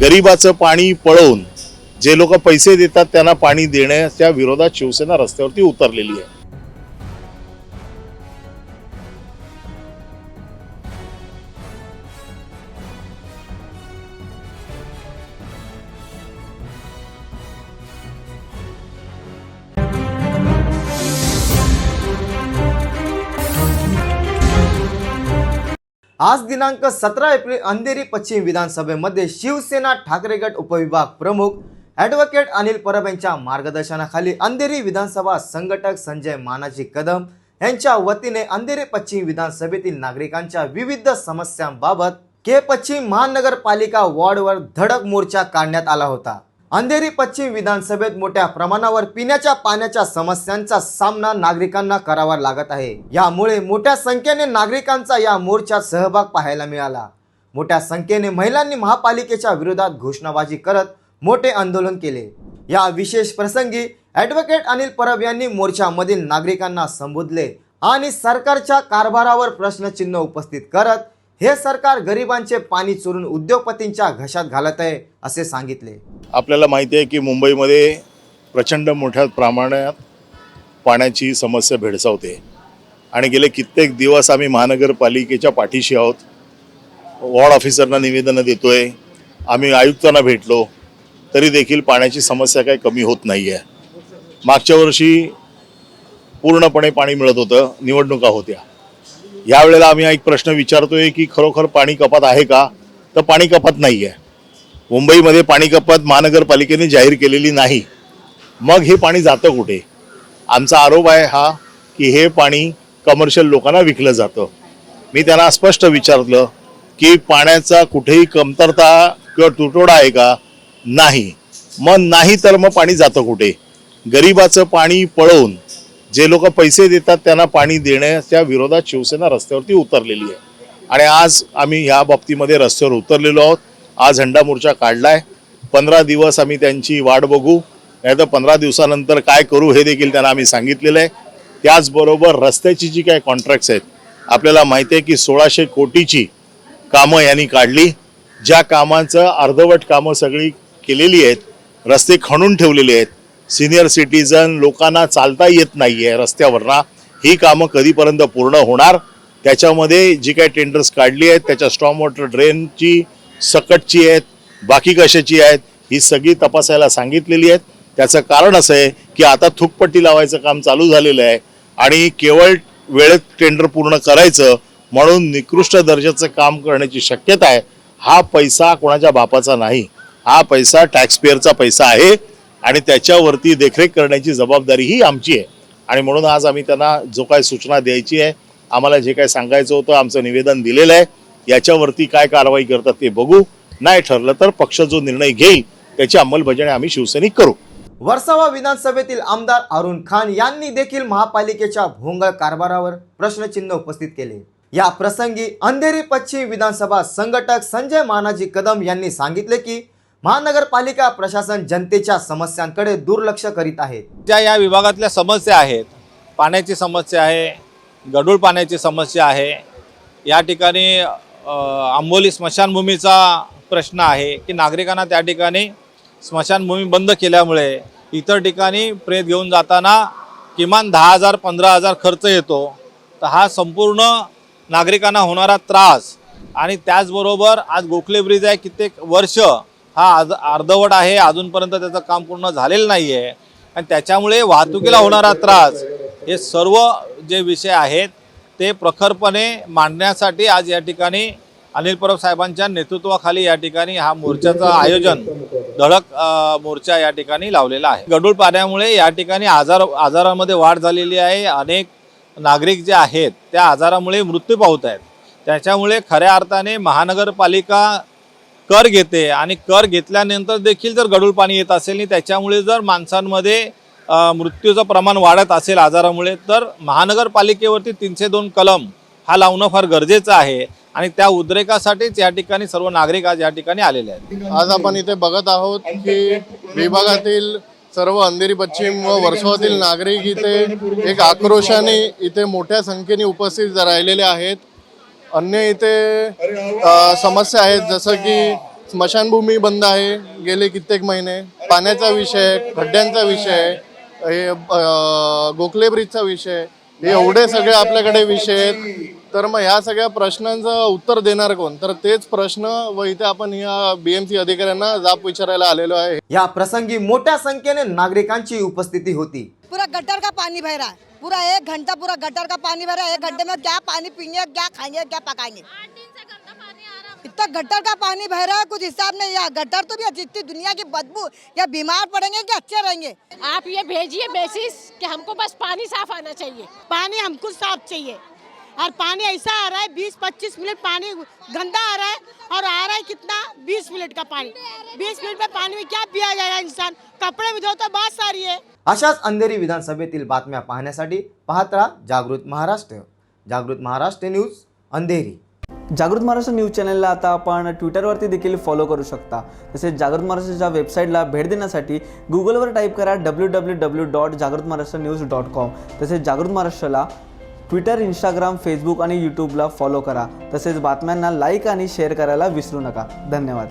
गरिबाचं पाणी पळवून जे लोक पैसे देतात त्यांना पाणी देण्याच्या विरोधात शिवसेना रस्त्यावरती उतरलेली आहे. आज दिनांक सतरा एप्रिल अंधेरी पश्चिम विधानसभेमध्ये शिवसेना ठाकरे गट उपविभाग प्रमुख ॲडव्होकेट अनिल परब यांच्या मार्गदर्शनाखाली अंधेरी विधानसभा संघटक संजय मानाजी कदम यांच्या वतीने अंधेरी पश्चिम विधानसभेतील नागरिकांच्या विविध समस्यांबाबत के पश्चिम महानगरपालिका वॉर्डवर धडक मोर्चा काढण्यात आला होता. अंधेरी पश्चिम विधानसभेत मोठ्या प्रमाणावर पिण्याच्या पाण्याच्या समस्यांचा सामना नागरिकांना करावा लागत आहे. यामुळे मोठ्या संख्येने नागरिकांचा या मोर्चात सहभाग पाहायला मिळाला. मोठ्या संख्येने महिलांनी महापालिकेच्या विरोधात घोषणाबाजी करत मोठे आंदोलन केले. या विशेष प्रसंगी ॲडव्होकेट अनिल परब यांनी मोर्चामधील नागरिकांना संबोधले आणि सरकारच्या कारभारावर प्रश्नचिन्ह उपस्थित करत हे सरकार गरिबांचे पाणी चोरून उद्योगपतींच्या घशात घालत आहे असे सांगितले. आपल्याला माहिती आहे की मुंबईमध्ये प्रचंड मोठ्या प्रमाणात पाण्याची समस्या भेडसावते. आणि गेले कित्येक दिवस आम्ही महानगरपालिकेच्या पाठीशी आहोत. वॉर्ड ऑफिसरना निवेदनं देतोय. आम्ही आयुक्तांना भेटलो. तरी देखील पाण्याची समस्या काही कमी होत नाही आहे मागच्या वर्षी पूर्णपणे पाणी मिळत होतं. निवडणुका होत्या. यावेळेला आम्ही एक प्रश्न विचारतोय की खरोखर पाणी कपात आहे का? तर पाणी कपात नाही आहे मुंबईमध्ये पाणी कपात महानगरपालिकेने जाहीर केलेली नाही. मग हे पाणी जातं कुठे? आमचा आरोप आहे हा की हे पाणी कमर्शियल लोकांना विकलं जातं. मी त्यांना स्पष्ट विचारलं की पाण्याचा कुठेही कमतरता किंवा तुटवडा आहे का? नाही. मग नाही तर मग पाणी जातं कुठे? गरिबाचं पाणी पळवून जे लोक पैसे देतात त्यांना पाणी देण्याच्या विरोधात शिवसेना रस्त्यावरती उतरलेली आहे. आणि आज आम्ही ह्या बाबतीमध्ये रस्त्यावर उतरलेलो आहोत. आज झंडा मोर्चा काढला आहे पंधरा दिवस आम्ही त्यांची वाट बघू. नाही तर पंधरा दिवसानंतर काय करू हे देखील त्यांना आम्ही सांगितलेलं आहे. त्याचबरोबर रस्त्याची जी काही कॉन्ट्रॅक्ट्स आहेत आपल्याला माहिती आहे की सोळाशे कोटीची कामं यांनी काढली. ज्या कामांचं अर्धवट कामं सगळी केलेली आहेत रस्ते खणून ठेवलेले आहेत. सिनियर सिटीजन लोकांना चालता येत नाही आहे रस्त्यावरना. ही कामं कधीपर्यंत पूर्ण होणार? त्याच्यामध्ये जी काही टेंडर्स काढली आहेत त्याच्या स्टॉम वॉटर ड्रेनची सकटची आहेत बाकी कशाची आहेत ही सगळी तपासायला सांगितलेली आहेत. त्याचं कारण असं आहे की आता थुकपट्टी लावायचं काम चालू झालेलं आहे आणि केवळ वेळेत टेंडर पूर्ण करायचं म्हणून निकृष्ट दर्जाचं काम करण्याची शक्यता आहे. हा पैसा कोणाच्या बापाचा नाही. हा पैसा टॅक्सपेअरचा पैसा आहे. आणि त्याच्यावरती देखरेख करण्याची जबाबदारी ही आमची आहे. आणि म्हणून आज आम्ही त्यांना जो काय सूचना द्यायची आहे आम्हाला जे काय सांगायचं होतं आमचं निवेदन दिलेलं आहे याच्यावरती काय कारवाई करतात ते बघू. नाही ठरलं तर पक्ष जो निर्णय घेईल त्याची अंमलबजावणी आम्ही शिवसैनिक करू. वर्सावा विधानसभेतील आमदार अरुण खान यांनी देखील महापालिकेच्या भोंगळ कारभारावर प्रश्नचिन्ह उपस्थित केले. या प्रसंगी अंधेरी पश्चिम विधानसभा संघटक संजय मानाजी कदम यांनी सांगितले की महानगरपालिका प्रशासन जनतेच्या समस्यांकडे दुर्लक्ष करीत आहे. ज्या या विभागातल्या समस्या आहेत पाण्याची समस्या आहे गढूळ पाण्याची समस्या आहे या ठिकाणी आंबोली स्मशानभूमीचा प्रश्न आहे की नागरिकांना त्या ठिकाणी स्मशानभूमी बंद केल्यामुळे इतर ठिकाणी प्रेत घेऊन जाताना किमान दहा हजार पंधरा हजार खर्च येतो. तर हा संपूर्ण नागरिकांना होणारा त्रास आणि त्याचबरोबर आज गोखले ब्रिज आहे कित्येक वर्ष हा आज अर्धवट आहे अजूनपर्यंत त्याचं काम पूर्ण झालेलं नाही आहे आणि त्याच्यामुळे वाहतुकीला होणारा त्रास हे सर्व जे विषय आहेत ते प्रखरपणे मांडण्यासाठी आज या ठिकाणी अनिल परब साहेबांच्या नेतृत्वाखाली या ठिकाणी हा मोर्चाचं आयोजन धडक मोर्चा या ठिकाणी लावलेला आहे. गडूळ पाण्यामुळे या ठिकाणी आजार आजारामध्ये वाढ झालेली आहे. अनेक नागरिक जे आहेत त्या आजारामुळे मृत्यू पावत आहेत. त्याच्यामुळे खऱ्या अर्थाने महानगरपालिका कर घेते आणि कर घेतल्यानंतर देखील जर गढूळ पाणी येत असेल आणि त्याच्यामुळे जर माणसांमध्ये मृत्यूचं प्रमाण वाढत असेल आजारामुळे तर महानगरपालिकेवरती तीनशे दोन कलम हा लावणं फार गरजेचं आहे आणि त्या उद्रेकासाठीच या ठिकाणी सर्व नागरिक आज या ठिकाणी आलेले आहेत. आज आपण इथे बघत आहोत की विभागातील सर्व अंधेरी पश्चिम व वर्सोवातील नागरिक इथे एक आक्रोशाने इथे मोठ्या संख्येने उपस्थित राहिलेले आहेत. अन्य इथे अ, समस्या आहेत जसं की स्मशानभूमी बंद आहे गेले कित्येक महिने. पाण्याचा विषय खड्ड्यांचा विषय हे अं, गोखले ब्रिजचा विषय हे एवढे सगळे आपल्याकडे विषय आहेत. तर मग ह्या सगळ्या प्रश्नांचं उत्तर देणार कोण? तर तेच प्रश्न व इथे आपण या बीएमसी अधिकाऱ्यांना जाब विचारायला आलेलो आहे. या प्रसंगी मोठ्या संख्येने नागरिकांची उपस्थिती होती. पूरा गटर का पानी बह रहा है पूरा एक घंटा पूरा गटर का पानी है एक घंटे में क्या पानी पीएँगे क्या खाएँगे क्या पकाएँगे? इतना गटर का पानी बह रहा है कुछ हिसाब नहीं या गटर तो भी जितनी दुनिया की बदबू या बीमार पड़ेंगे कि अच्छे रहेंगे? आप ये भेजिए बेसिस कि हमको बस पानी साफ़ आना चाहिए। पानी हमको साफ़ चाहिए। और पानी ऐसा आ रहा है बीस पच्चीस मिनट पानी गंदा आ रहा है और आ रहा है कितना? बीस मिनट का पानी। बीस मिनट में पानी में क्या पिया जाएगा इंसान? कपड़े भी धोता बात सारी है। अशाच अंधेरी विधानसभेतील बातम्या पाहण्यासाठी पाहत राहा जागृत महाराष्ट्र. जागृत महाराष्ट्र न्यूज अंधेरी. जागृत महाराष्ट्र न्यूज चॅनलला आता आपण ट्विटरवरती देखील फॉलो करू शकता. तसेच जागृत महाराष्ट्राच्या वेबसाईटला भेट देण्यासाठी गुगलवर टाईप करा डब्ल्यू डब्ल्यू डब्ल्यू डॉट जागृत महाराष्ट्र न्यूज डॉट कॉम तसेच जागृत महाराष्ट्राला ट्विटर इंस्टाग्राम फेसबुक आणि यूट्यूबला फॉलो करा. तसेच बातम्यांना लाईक आणि शेअर करायला विसरू नका. धन्यवाद.